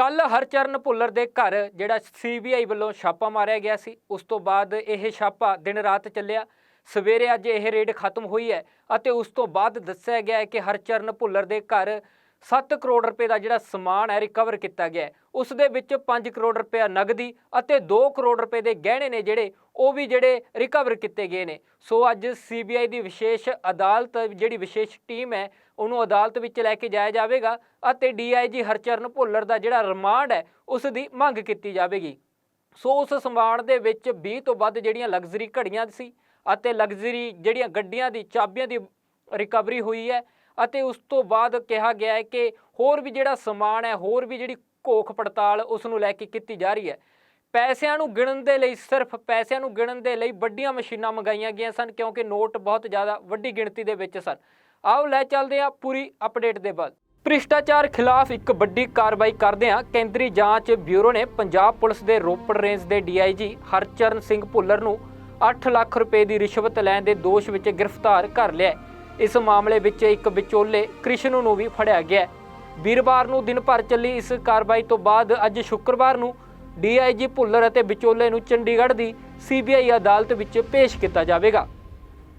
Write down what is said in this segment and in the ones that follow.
ਕੱਲ ਹਰਚਰਨ ਭੁੱਲਰ ਦੇ ਘਰ ਜਿਹੜਾ ਸੀਬੀਆਈ ਵੱਲੋਂ ਛਾਪਾ ਮਾਰਿਆ ਗਿਆ ਸੀ, ਉਸ ਤੋਂ ਬਾਅਦ ਇਹ ਛਾਪਾ ਦਿਨ ਰਾਤ ਚੱਲਿਆ। ਸਵੇਰੇ ਅੱਜ ਇਹ ਰੇਡ ਖਤਮ ਹੋਈ ਹੈ ਅਤੇ ਉਸ ਤੋਂ ਬਾਅਦ ਦੱਸਿਆ ਗਿਆ ਹੈ ਕਿ ਹਰਚਰਨ ਭੁੱਲਰ ਦੇ ਘਰ 7 ਕਰੋੜ ਰੁਪਏ ਦਾ ਜਿਹੜਾ ਸਮਾਨ ਹੈ ਰਿਕਵਰ ਕੀਤਾ ਗਿਆ ਉਸ ਦੇ ਵਿੱਚ 5 ਕਰੋੜ ਰੁਪਏ ਨਗਦੀ ਅਤੇ 2 ਕਰੋੜ ਰੁਪਏ ਦੇ ਗਹਿਣੇ ਨੇ ਜਿਹੜੇ, ਉਹ ਵੀ ਜਿਹੜੇ ਰਿਕਵਰ ਕੀਤੇ ਗਏ ਨੇ। ਸੋ ਅੱਜ ਸੀਬੀਆਈ ਦੀ ਵਿਸ਼ੇਸ਼ ਅਦਾਲਤ, ਜਿਹੜੀ ਵਿਸ਼ੇਸ਼ ਟੀਮ ਹੈ, ਉਹਨੂੰ ਅਦਾਲਤ ਵਿੱਚ ਲੈ ਕੇ ਜਾਇਆ ਜਾਵੇਗਾ ਅਤੇ ਡੀਆਈਜੀ ਹਰਚਰਨ ਭੁੱਲਰ ਦਾ ਜਿਹੜਾ ਰਿਮਾਂਡ ਹੈ, ਉਸ ਦੀ ਮੰਗ ਕੀਤੀ ਜਾਵੇਗੀ। ਸੋ ਉਸ ਸਮਾਨ ਦੇ ਵਿੱਚ 20 ਤੋਂ ਵੱਧ ਜਿਹੜੀਆਂ ਲਗਜ਼ਰੀ ਘੜੀਆਂ ਸੀ ਅਤੇ ਲਗਜ਼ਰੀ ਜਿਹੜੀਆਂ ਗੱਡੀਆਂ ਦੀ, ਚਾਬੀਆਂ ਦੀ ਰਿਕਵਰੀ ਹੋਈ ਹੈ ਅਤੇ ਉਸ ਤੋਂ ਬਾਅਦ ਕਿਹਾ ਗਿਆ ਹੈ ਕਿ ਹੋਰ ਵੀ ਜਿਹੜਾ ਸਮਾਨ ਹੈ, ਹੋਰ ਵੀ ਜਿਹੜੀ ਘੋਖ ਪੜਤਾਲ ਉਸ ਨੂੰ ਲੈ ਕੇ ਕੀਤੀ ਜਾ ਰਹੀ ਹੈ। ਪੈਸਿਆਂ ਨੂੰ ਗਿਣਨ ਦੇ ਲਈ ਸਿਰਫ ਪੈਸਿਆਂ ਨੂੰ ਗਿਣਨ ਦੇ ਲਈ ਵੱਡੀਆਂ ਮਸ਼ੀਨਾਂ ਮੰਗਾਈਆਂ ਗਈਆਂ ਸਨ, ਕਿਉਂਕਿ ਨੋਟ ਬਹੁਤ ਜ਼ਿਆਦਾ ਵੱਡੀ ਗਿਣਤੀ ਦੇ ਵਿੱਚ ਸਨ। ਆਓ ਲੈ ਚੱਲਦੇ ਹਾਂ ਪੂਰੀ ਅਪਡੇਟ ਦੇ ਬਾਅਦ ਭ੍ਰਿਸ਼ਟਾਚਾਰ ਖਿਲਾਫ ਇੱਕ ਵੱਡੀ ਕਾਰਵਾਈ ਕਰਦੇ ਹਾਂ। ਕੇਂਦਰੀ ਜਾਂਚ ਬਿਊਰੋ ਨੇ ਪੰਜਾਬ ਪੁਲਿਸ ਦੇ ਰੋਪੜ ਰੇਂਜ ਦੇ ਡੀਆਈਜੀ ਹਰਚਰਨ ਸਿੰਘ ਭੁੱਲਰ ਨੂੰ 8 ਲੱਖ ਰੁਪਏ ਦੀ ਰਿਸ਼ਵਤ ਲੈਣ ਦੇ ਦੋਸ਼ ਵਿੱਚ ਗ੍ਰਿਫਤਾਰ ਕਰ ਲਿਆ ਹੈ। ਇਸ ਮਾਮਲੇ ਵਿੱਚ ਇੱਕ ਵਿਚੋਲੇ ਕ੍ਰਿਸ਼ਨ ਨੂੰ ਵੀ ਫੜਿਆ ਗਿਆ। ਵੀਰਵਾਰ ਨੂੰ ਦਿਨ ਭਰ ਚੱਲੀ ਇਸ ਕਾਰਵਾਈ ਤੋਂ ਬਾਅਦ ਅੱਜ ਸ਼ੁੱਕਰਵਾਰ ਨੂੰ ਡੀਆਈਜੀ ਭੁੱਲਰ ਅਤੇ ਵਿਚੋਲੇ ਨੂੰ ਚੰਡੀਗੜ੍ਹ ਦੀ ਸੀਬੀਆਈ ਅਦਾਲਤ ਵਿੱਚ ਪੇਸ਼ ਕੀਤਾ ਜਾਵੇਗਾ,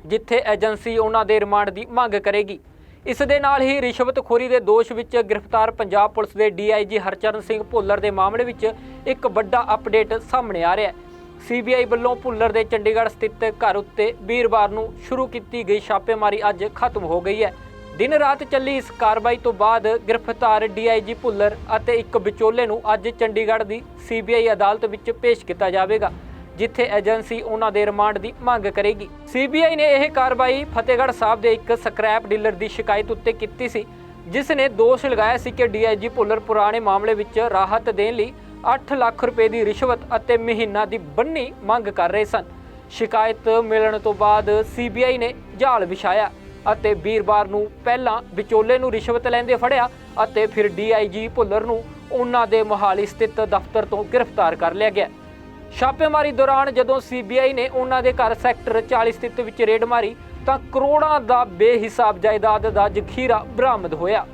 ਜਿੱਥੇ ਏਜੰਸੀ ਉਹਨਾਂ ਦੇ ਰਿਮਾਂਡ ਦੀ ਮੰਗ ਕਰੇਗੀ। ਇਸ ਦੇ ਨਾਲ ਹੀ ਰਿਸ਼ਵਤਖੋਰੀ ਦੇ ਦੋਸ਼ ਵਿੱਚ ਗ੍ਰਿਫਤਾਰ ਪੰਜਾਬ ਪੁਲਿਸ ਦੇ ਡੀਆਈਜੀ ਹਰਚਰਨ ਸਿੰਘ ਭੁੱਲਰ ਦੇ ਮਾਮਲੇ ਵਿੱਚ ਇੱਕ ਵੱਡਾ ਅਪਡੇਟ ਸਾਹਮਣੇ ਆ ਰਿਹਾ ਹੈ। ਸੀਬੀਆਈ ਵੱਲੋਂ ਭੁੱਲਰ ਦੇ ਚੰਡੀਗੜ੍ਹ ਸਥਿਤ ਘਰ ਉੱਤੇ ਵੀਰਵਾਰ ਨੂੰ ਸ਼ੁਰੂ ਕੀਤੀ ਗਈ ਛਾਪੇਮਾਰੀ ਅੱਜ ਖਤਮ ਹੋ ਗਈ ਹੈ। ਦਿਨ ਰਾਤ ਚੱਲੀ ਇਸ ਕਾਰਵਾਈ ਤੋਂ ਬਾਅਦ ਗ੍ਰਿਫਤਾਰ ਡੀਆਈਜੀ ਭੁੱਲਰ ਅਤੇ ਇੱਕ ਵਿਚੋਲੇ ਨੂੰ ਅੱਜ ਚੰਡੀਗੜ੍ਹ ਦੀ ਸੀਬੀਆਈ ਅਦਾਲਤ ਵਿੱਚ ਪੇਸ਼ ਕੀਤਾ ਜਾਵੇਗਾ, ਜਿੱਥੇ ਏਜੰਸੀ ਉਹਨਾਂ ਦੇ ਰਿਮਾਂਡ ਦੀ ਮੰਗ ਕਰੇਗੀ। ਸੀਬੀਆਈ ਨੇ ਇਹ ਕਾਰਵਾਈ ਫਤਿਹਗੜ੍ਹ ਸਾਹਿਬ ਦੇ ਇੱਕ ਸਕ੍ਰੈਪ ਡੀਲਰ ਦੀ ਸ਼ਿਕਾਇਤ ਉੱਤੇ ਕੀਤੀ ਸੀ, ਜਿਸ ਨੇ ਦੋਸ਼ ਲਗਾਇਆ ਸੀ ਕਿ ਡੀਆਈਜੀ ਭੁੱਲਰ ਪੁਰਾਣੇ ਮਾਮਲੇ ਵਿੱਚ ਰਾਹਤ ਦੇਣ ਲਈ 8 ਲੱਖ ਰੁਪਏ ਦੀ ਰਿਸ਼ਵਤ ਅਤੇ ਮਹੀਨਾ ਦੀ ਬੰਨੀ ਮੰਗ ਕਰ ਰਹੇ ਸਨ। ਸ਼ਿਕਾਇਤ ਮਿਲਣ ਤੋਂ ਬਾਅਦ ਸੀਬੀਆਈ ਨੇ ਜਾਲ ਵਿਛਾਇਆ ਅਤੇ ਵੀਰਵਾਰ ਨੂੰ ਪਹਿਲਾਂ ਵਿਚੋਲੇ ਨੂੰ ਰਿਸ਼ਵਤ ਲੈਂਦੇ ਫੜਿਆ ਅਤੇ ਫਿਰ ਡੀਆਈਜੀ ਭੁੱਲਰ ਨੂੰ ਉਹਨਾਂ ਦੇ ਮੋਹਾਲੀ ਸਥਿਤ ਦਫ਼ਤਰ ਤੋਂ ਗ੍ਰਿਫਤਾਰ ਕਰ ਲਿਆ ਗਿਆ। ਛਾਪੇਮਾਰੀ ਦੌਰਾਨ ਜਦੋਂ ਸੀਬੀਆਈ ਨੇ ਉਹਨਾਂ ਦੇ ਘਰ ਸੈਕਟਰ 40 ਸਥਿਤ ਵਿੱਚ ਰੇਡ ਮਾਰੀ ਤਾਂ ਕਰੋੜਾਂ ਦਾ ਬੇਹਿਸਾਬ ਜਾਇਦਾਦ ਦਾ ਜ਼ਖੀਰਾ ਬਰਾਮਦ ਹੋਇਆ।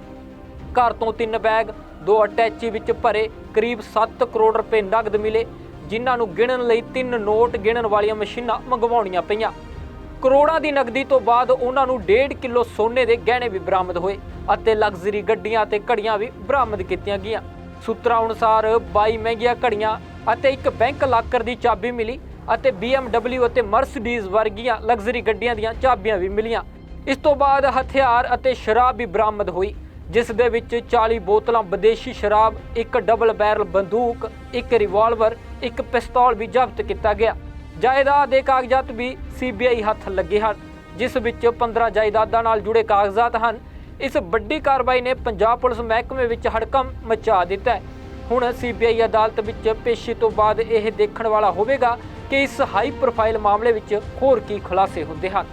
ਘਰ ਤੋਂ ਤਿੰਨ ਬੈਗ ਦੋ ਅਟੈਚੀ ਵਿੱਚ ਭਰੇ ਕਰੀਬ 7 ਕਰੋੜ ਰੁਪਏ ਨਗਦ ਮਿਲੇ, ਜਿਨ੍ਹਾਂ ਨੂੰ ਗਿਣਨ ਲਈ ਤਿੰਨ ਨੋਟ ਗਿਣਨ ਵਾਲੀਆਂ ਮਸ਼ੀਨਾਂ ਮੰਗਵਾਉਣੀਆਂ ਪਈਆਂ। ਕਰੋੜਾਂ ਦੀ ਨਗਦੀ ਤੋਂ ਬਾਅਦ ਉਹਨਾਂ ਨੂੰ 1.5 ਕਿਲੋ ਸੋਨੇ ਦੇ ਗਹਿਣੇ ਵੀ ਬਰਾਮਦ ਹੋਏ ਅਤੇ ਲਗਜ਼ਰੀ ਗੱਡੀਆਂ ਅਤੇ ਘੜੀਆਂ ਵੀ ਬਰਾਮਦ ਕੀਤੀਆਂ ਗਈਆਂ। ਸੂਤਰਾਂ ਅਨੁਸਾਰ 22 ਮਹਿੰਗੀਆਂ ਘੜੀਆਂ ਅਤੇ ਇੱਕ ਬੈਂਕ ਲਾਕਰ ਦੀ ਚਾਬੀ ਮਿਲੀ ਅਤੇ BMW ਅਤੇ ਮਰਸੀਡੀਜ਼ ਵਰਗੀਆਂ ਲਗਜ਼ਰੀ ਗੱਡੀਆਂ ਦੀਆਂ ਚਾਬੀਆਂ ਵੀ ਮਿਲੀਆਂ। ਇਸ ਤੋਂ ਬਾਅਦ ਹਥਿਆਰ ਅਤੇ ਸ਼ਰਾਬ ਵੀ ਬਰਾਮਦ ਹੋਈ। ਜਿਸ ਦੇ ਵਿੱਚ 40 ਬੋਤਲਾਂ ਵਿਦੇਸ਼ੀ ਸ਼ਰਾਬ, ਇੱਕ ਡਬਲ ਬੈਰਲ ਬੰਦੂਕ, ਇੱਕ ਰਿਵਾਲਵਰ ਇੱਕ ਪਿਸਤੌਲ ਵੀ ਜ਼ਬਤ ਕੀਤਾ ਗਿਆ। ਜਾਇਦਾਦ ਦੇ ਕਾਗਜ਼ਾਤ ਵੀ ਸੀਬੀਆਈ ਹੱਥ ਲੱਗੇ ਹਨ, ਜਿਸ ਵਿੱਚ 15 ਜਾਇਦਾਦਾਂ ਨਾਲ ਜੁੜੇ ਕਾਗਜ਼ਾਤ ਹਨ। ਇਸ ਵੱਡੀ ਕਾਰਵਾਈ ਨੇ ਪੰਜਾਬ ਪੁਲਿਸ ਮਹਿਕਮੇ ਵਿੱਚ ਹੜਕੰਪ ਮਚਾ ਦਿੱਤਾ ਹੈ। ਹੁਣ ਸੀਬੀਆਈ ਅਦਾਲਤ ਵਿੱਚ ਪੇਸ਼ੀ ਤੋਂ ਬਾਅਦ ਇਹ ਦੇਖਣ ਵਾਲਾ ਹੋਵੇਗਾ ਕਿ ਇਸ ਹਾਈ ਪ੍ਰੋਫਾਈਲ ਮਾਮਲੇ ਵਿੱਚ ਹੋਰ ਕੀ ਖੁਲਾਸੇ ਹੁੰਦੇ ਹਨ।